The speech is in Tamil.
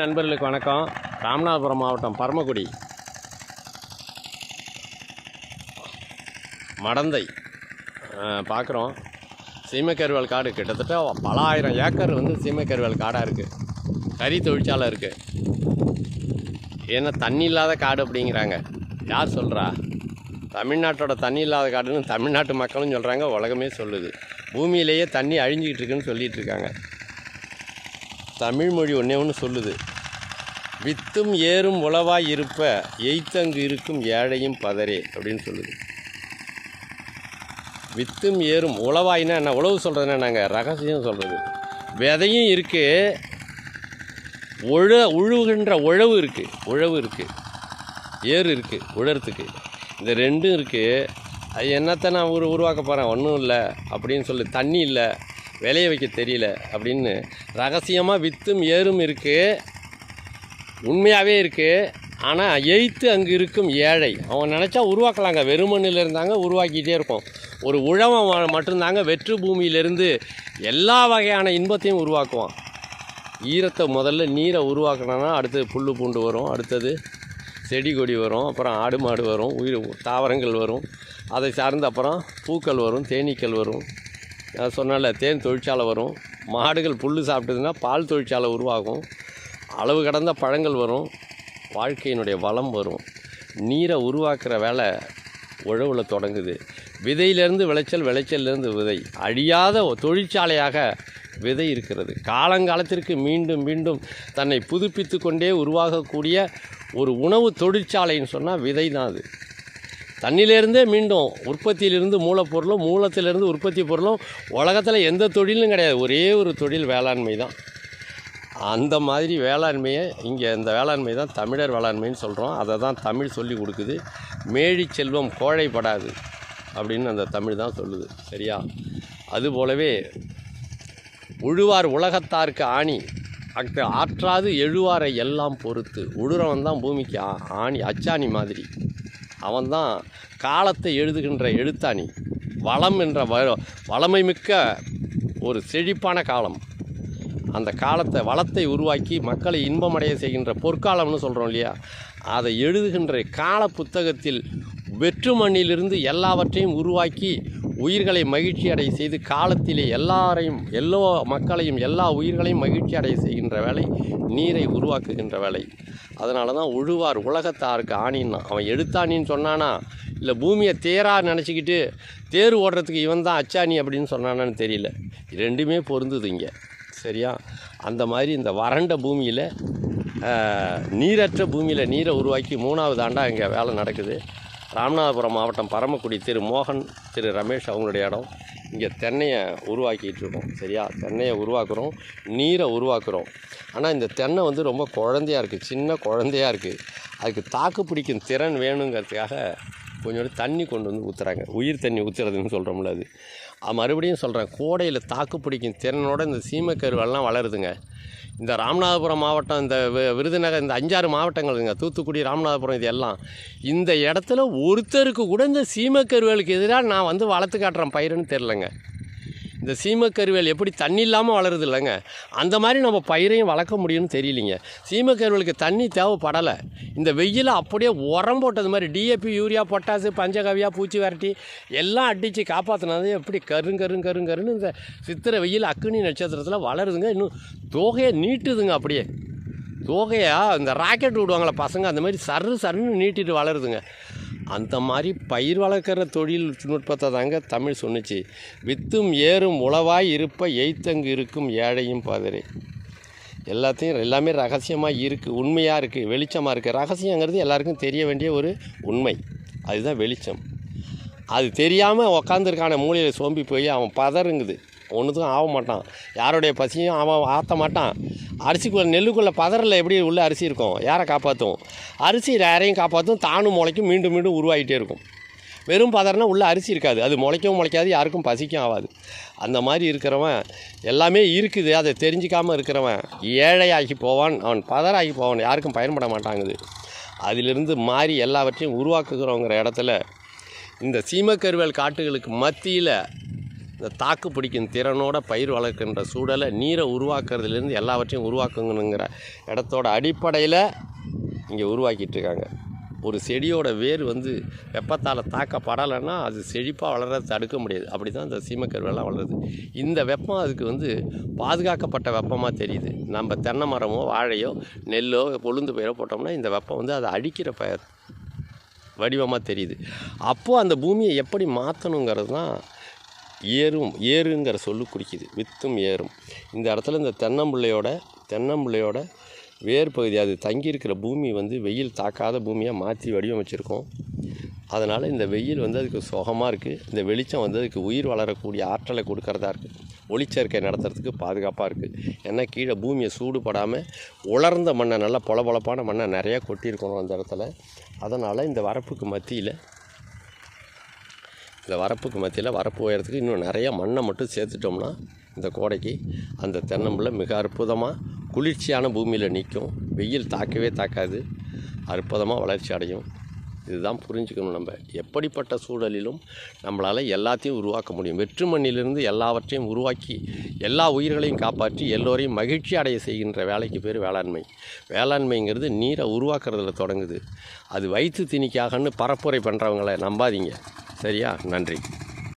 நண்பர்களுக்கு வணக்கம். ராமநாதபுரம் மாவட்டம் பரமக்குடி. மடந்தை பார்க்குறோம் சீமைக்கருவால் காடு கிட்டத்தட்ட பல ஆயிரம் ஏக்கர் வந்து சீமைக்கருவால் காடாக இருக்குது கறி தொழிற்சாலை இருக்குது ஏன்னா தண்ணி இல்லாத காடு அப்படிங்கிறாங்க. யார் சொல்கிறா தமிழ்நாட்டோட தண்ணி இல்லாத காடுன்னு தமிழ்நாட்டு மக்களும் சொல்கிறாங்க உலகமே சொல்லுது. பூமியிலேயே தண்ணி அழிஞ்சிக்கிட்டு இருக்குன்னு சொல்லிகிட்டு இருக்காங்க. தமிழ்மொழி ஒன்றே ஒன்று சொல்லுது. வித்தும் ஏறும் உளவாய் இருப்ப எய்த்தங்கு இருக்கும் ஏழையும் பதரே அப்படின்னு சொல்லுது. வித்தும் ஏறும் உளவாய்னா என்ன? உழவு சொல்கிறதுனா நாங்கள் ரகசியம் சொல்கிறது விதையும் இருக்குது உழ உழுவுகின்ற உழவு இருக்குது உழவு இருக்குது ஏறு இருக்குது உழறத்துக்கு இந்த ரெண்டும் இருக்குது அது என்னத்தை நான் உரு உருவாக்க போகிறேன் ஒன்றும் இல்லை. அப்படின்னு சொல்லி. தண்ணி இல்லை. விளைய வைக்க தெரியல அப்படின்னு ரகசியமாக வித்தும் ஏறும் இருக்குது உண்மையாகவே இருக்குது ஆனால் எய்த்து அங்கே இருக்கும் ஏழை. அவன் நினச்சா உருவாக்கலாங்க. வெறுமண்ணில் இருந்தாங்க உருவாக்கிட்டே இருக்கும் ஒரு உழவன் மட்டும்தாங்க வெற்று பூமியிலிருந்து எல்லா வகையான இன்பத்தையும் உருவாக்குவான். ஈரத்தை முதல்ல நீரை உருவாக்கினோன்னா அடுத்தது புல் பூண்டு வரும் அடுத்தது செடி கொடி வரும் அப்புறம் ஆடு மாடு வரும் உயிர் தாவரங்கள் வரும். அதை சார்ந்த அப்புறம் பூக்கள் வரும் தேனீக்கள் வரும். நான் சொன்னால தேன் தொழிற்சாலை வரும். மாடுகள் புல் சாப்பிட்டதுன்னா பால் தொழிற்சாலை உருவாகும். அளவு கடந்த பழங்கள் வரும். வாழ்க்கையினுடைய வளம் வரும். நீரை உருவாக்குற வேலை உழவில் தொடங்குது. விதையிலேருந்து விளைச்சல் விளைச்சல்லேருந்து விதை. அழியாத தொழிற்சாலையாக விதை இருக்கிறது. காலங்காலத்திற்கு மீண்டும் மீண்டும் தன்னை புதுப்பித்து கொண்டே உருவாகக்கூடிய ஒரு உணவு தொழிற்சாலைன்னு சொன்னால் விதை தான் அது. தண்ணியிலேருந்தே மீண்டும் உற்பத்தியிலிருந்து மூலப்பொருளும் மூலத்திலிருந்து உற்பத்தி பொருளும் உலகத்தில் எந்த தொழிலும் கிடையாது. ஒரே ஒரு தொழில் வேளாண்மை தான். அந்த மாதிரி வேளாண்மையை இங்கே இந்த வேளாண்மை தான் தமிழர் வேளாண்மைன்னு சொல்கிறோம் அதை தான் தமிழ் சொல்லி கொடுக்குது. மேழி செல்வம் கோழைப்படாது அப்படின்னு அந்த தமிழ் தான் சொல்லுது. சரியா? அதுபோலவே உழுவார் உலகத்தாருக்கு ஆணி. அக்கு ஆற்றாது எழுவாரை எல்லாம் பொறுத்து. உழுறவன் தான் பூமிக்கு ஆணி அச்சாணி மாதிரி. அவன்தான் காலத்தை எழுதுகின்ற எழுத்தாணி. வளம் என்ற வ வளமை மிக்க ஒரு செழிப்பான காலம். அந்த காலத்தை வளத்தை உருவாக்கி மக்களை இன்பமடைய செய்கின்ற பொற்காலம்னு சொல்கிறோம் இல்லையா? அதை எழுதுகின்ற கால புத்தகத்தில் வெற்று மண்ணிலிருந்து எல்லாவற்றையும் உருவாக்கி உயிர்களை மகிழ்ச்சி அடைய செய்து காலத்திலே எல்லாரையும் எல்லா மக்களையும் எல்லா உயிர்களையும் மகிழ்ச்சி அடைய செய்கின்ற வேலை நீரை உருவாக்குகின்ற வேலை. அதனால தான் உழுவார் உலகத்தாருக்கு ஆணின்னா அவன் எடுத்தானின்னு சொன்னானா இல்லை பூமியை தேரா நினச்சிக்கிட்டு தேர் ஓடுறதுக்கு இவன் தான் அச்சாணி அப்படின்னு சொன்னானான்னு தெரியல. ரெண்டுமே பொருந்துது இங்கே. சரியா? அந்த மாதிரி இந்த வறண்ட பூமியில் நீரற்ற பூமியில் நீரை உருவாக்கி மூணாவது ஆண்டா இங்கே வேலை நடக்குது. ராமநாதபுரம் மாவட்டம் பரமக்குடி திரு மோகன் திரு ரமேஷ் அவங்களுடைய இடம். இங்கே தென்னையை உருவாக்கிட்டு இருக்கோம். சரியா? தென்னையை உருவாக்குறோம். நீரை உருவாக்குறோம். ஆனால் இந்த தென்னை வந்து ரொம்ப குழந்தையாக இருக்குது சின்ன குழந்தையாக இருக்குது அதுக்கு தாக்கு பிடிக்கும் திறன் வேணுங்கிறதுக்காக கொஞ்சோண்டு தண்ணி கொண்டு வந்து ஊற்றுறாங்க உயிர் தண்ணி ஊற்றுறதுன்னு சொல்கிறோம்ல அது. மறுபடியும் சொல்கிறேன் கோடையில் தாக்கு பிடிக்கும் திறனோட இந்த சீமக்கருவெல்லாம் வளருதுங்க. இந்த ராமநாதபுரம் மாவட்டம் இந்த வி- விருதுநகர் இந்த அஞ்சாறு மாவட்டங்கள்ங்க தூத்துக்குடி ராமநாதபுரம் இது எல்லாம். இந்த இடத்துல ஒருத்தருக்கு கூட இந்த சீமைக்கருவேலுக்கு எதிராக நான் வந்து வளர்த்து காட்டுறேன் பயிருன்னு தெரிலங்க இந்த சீமைக்கருவேல் எப்படி தண்ணி இல்லாமல் வளருது இல்லைங்க? அந்த மாதிரி நம்ம பயிரையும் வளர்க்க முடியும்னு தெரியலிங்க. சீமைக்கருவேலுக்கு தண்ணி தேவைப்படலை. இந்த வெயில் அப்படியே உரம் போட்டது மாதிரி டிஏபி யூரியா பொட்டாசு பஞ்சகவியா பூச்சி விரட்டி எல்லாம் அடித்து காப்பாற்றினது எப்படி கருங் கருங் கருங் கருன்னு இந்த சித்திரை வெயில் அக்னி நட்சத்திரத்தில் வளருதுங்க. இன்னும் தோகையை நீட்டுதுங்க அப்படியே. தோகையாக இந்த ராக்கெட் விடுவாங்களே பசங்க அந்த மாதிரி சரு சருன்னு நீட்டிட்டு வளருதுங்க. அந்த மாதிரி பயிர் வளர்க்குற தொழில்நுட்பத்தை தாங்க தமிழ் சொன்னுச்சு. வித்தும் ஏறும் உளவாய் இருப்ப எய்த்தங்கு இருக்கும் ஏழையும் பாதரே. எல்லாத்தையும் எல்லாமே ரகசியமாக இருக்குது உண்மையாக இருக்குது வெளிச்சமாக இருக்குது ரகசியங்கிறது எல்லாருக்கும் தெரிய வேண்டிய ஒரு உண்மை. அதுதான் வெளிச்சம். அது தெரியாமல் உக்காந்துருக்கான மூலையில் சோம்பி போய் அவன் பதறுங்குது. ஒன்றுத்துக்கும் ஆக மாட்டான். யாருடைய பசியும் அவன் ஆற்ற மாட்டான். அரிசிக்குள்ள நெல்லுக்குள்ளே பதறல எப்படி உள்ள அரிசி இருக்கும்? யாரை காப்பாற்றும் அரிசி யாரையும் காப்பாற்றும் தானும் முளைக்கும் மீண்டும் மீண்டும் உருவாகிட்டே இருக்கும். வெறும் பதறனா உள்ள அரிசி இருக்காது. அது முளைக்கவும் முளைக்காது யாருக்கும் பசிக்கும் ஆகாது. அந்த மாதிரி இருக்கிறவன் எல்லாமே இருக்குது. அதை தெரிஞ்சிக்காமல் இருக்கிறவன் ஏழையாகி போவான். அவன் பதறாகி போவான். யாருக்கும் பயன்பட மாட்டாங்குது. அதிலிருந்து மாறி எல்லாவற்றையும் உருவாக்குகிறோங்கிற இடத்துல இந்த சீமக்கருவேல் காட்டுகளுக்கு மத்தியில் தாக்கு பிடிக்கும் திறனோட பயிர் வளர்க்கின்ற சூழலை நீரை உருவாக்குறதுலேருந்து எல்லாவற்றையும் உருவாக்குங்கங்கிற இடத்தோட அடிப்படையில் இங்கே உருவாக்கிட்டு இருக்காங்க. ஒரு செடியோட வேர் வந்து வெப்பத்தால் தாக்கப்படலைன்னா அது செழிப்பாக வளர தடுக்க முடியாது. அப்படி தான் இந்த சீமக்கருவெல்லாம் வளருது. இந்த வெப்பம் அதுக்கு வந்து பாதுகாக்கப்பட்ட வெப்பமாக தெரியுது. நம்ம தென்னை மரமோ வாழையோ நெல்லோ உளுந்து பயிரோ போட்டோம்னா இந்த வெப்பம் வந்து அதை அழிக்கிற ப வடிவமாக தெரியுது. அப்போது அந்த பூமியை எப்படி மாற்றணுங்கிறது தான் ஏறும் ஏறுங்கிற சொல்லு குறிக்குது. வித்தும் ஏறும். இந்த இடத்துல இந்த தென்னம்பிள்ளையோட தென்னம்பிள்ளையோட வேர் பகுதி அது தங்கியிருக்கிற பூமி வந்து வெயில் தாக்காத பூமியாக மாற்றி வடிவமைச்சிருக்கோம். அதனால் இந்த வெயில் வந்து அதுக்கு சுகமாக இருக்குது இந்த வெளிச்சம் வந்து அதுக்கு உயிர் வளரக்கூடிய ஆற்றலை கொடுக்கறதா இருக்குது ஒளிச்சேர்க்கை நடத்துறதுக்கு பாதுகாப்பாக இருக்குது ஏன்னா கீழே பூமியை சூடுபடாமல் உலர்ந்த மண்ணை நல்லா பொலபொலப்பான மண்ணை நிறையா கொட்டியிருக்கணும் அந்த இடத்துல. அதனால் இந்த வரப்புக்கு மத்தியில் இந்த வரப்புக்கு மத்தியில் வரப்பு உயரத்துக்கு இன்னும் நிறையா மண்ணை மட்டும் சேர்த்துட்டோம்னா இந்த கோடைக்கு அந்த தென்னம்பிள்ளை மிக அற்புதமாக குளிர்ச்சியான பூமியில் நிற்கும். வெயில் தாக்கவே தாக்காது. அற்புதமாக வளர்ச்சி அடையும். இதுதான் புரிஞ்சுக்கணும் நம்ம. எப்படிப்பட்ட சூழலிலும் நம்மளால் எல்லாத்தையும் உருவாக்க முடியும். வெற்று மண்ணிலிருந்து எல்லாவற்றையும் உருவாக்கி எல்லா உயிர்களையும் காப்பாற்றி எல்லோரையும் மகிழ்ச்சி அடைய செய்கின்ற வேலைக்கு பேர் வேளாண்மை. வேளாண்மைங்கிறது நீரை உருவாக்குறதுல தொடங்குது. அது வயிற்று திணிக்காகன்னு பரப்புரை பண்ணுறவங்கள நம்பாதீங்க. சரியா? நன்றி.